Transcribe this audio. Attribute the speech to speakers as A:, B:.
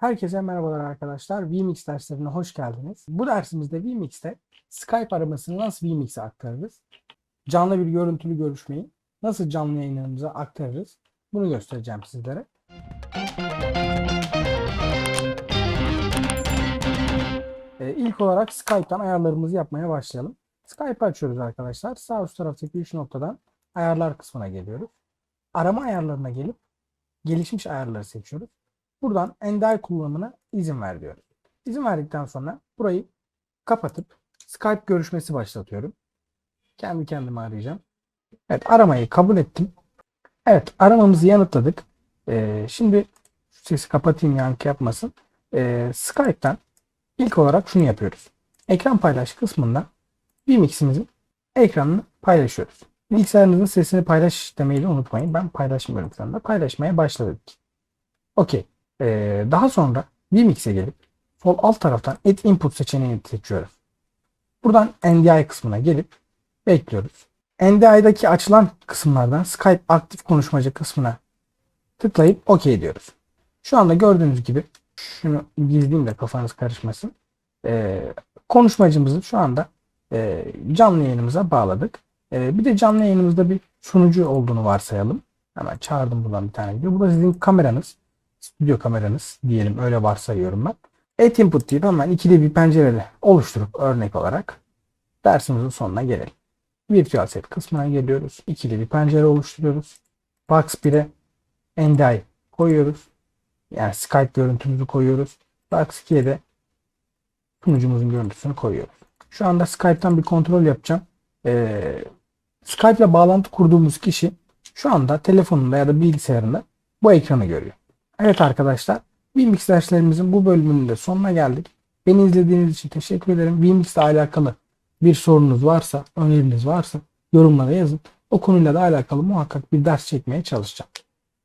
A: Herkese merhabalar arkadaşlar. vMix derslerine hoş geldiniz. Bu dersimizde vMix'te Skype aramasını nasıl vMix'e aktarırız? Canlı bir görüntülü görüşmeyi nasıl canlı yayınlarımıza aktarırız? Bunu göstereceğim sizlere. Ee, ilk olarak Skype'tan ayarlarımızı yapmaya başlayalım. Skype açıyoruz arkadaşlar. Sağ üst taraftaki üç noktadan ayarlar kısmına geliyoruz. Arama ayarlarına gelip gelişmiş ayarları seçiyoruz. Buradan NDI kullanımına izin ver diyoruz. İzin verdikten sonra burayı kapatıp Skype görüşmesi başlatıyorum. Kendi kendime arayacağım. Evet aramayı kabul ettim. Evet aramamızı yanıtladık. Ee, şimdi sesi kapatayım yankı yapmasın. Ee, Skype'tan ilk olarak şunu yapıyoruz. Ekran paylaş kısmında vMix'imizin ekranını paylaşıyoruz. Bilgisayarınızın sesini paylaş demeyi de unutmayın. Ben paylaşmıyorum şu. Paylaşmaya başladık. Okey. Ee, daha sonra vMix'e gelip sol alt taraftan Add Input seçeneğini seçiyoruz. Buradan NDI kısmına gelip bekliyoruz. NDI'daki açılan kısımlardan Skype aktif konuşmacı kısmına tıklayıp OK diyoruz. Şu anda gördüğünüz gibi şunu gizleyeyim de kafanız karışmasın. Ee, konuşmacımızı şu anda e, canlı yayınımıza bağladık. Ee, bir de canlı yayınımızda bir sunucu olduğunu varsayalım. Hemen çağırdım buradan bir tane video. Bu da sizin kameranız. Stüdyo kameranız diyelim. Öyle varsayıyorum ben. Add input deyip hemen ikili bir pencerede oluşturup örnek olarak dersimizin sonuna gelelim. Virtual set kısmına geliyoruz. İkili bir pencere oluşturuyoruz. Box 1'e NDI koyuyoruz. Yani Skype görüntümüzü koyuyoruz. Box 2'ye de sunucumuzun görüntüsünü koyuyoruz. Şu anda Skype'tan bir kontrol yapacağım. Ee, Skype ile bağlantı kurduğumuz kişi şu anda telefonunda ya da bilgisayarında bu ekranı görüyor. Evet arkadaşlar, vMix derslerimizin bu bölümünün de sonuna geldik. Beni izlediğiniz için teşekkür ederim. vMix ile alakalı bir sorunuz varsa, öneriniz varsa yorumlara yazın. O konuyla da alakalı muhakkak bir ders çekmeye çalışacağım.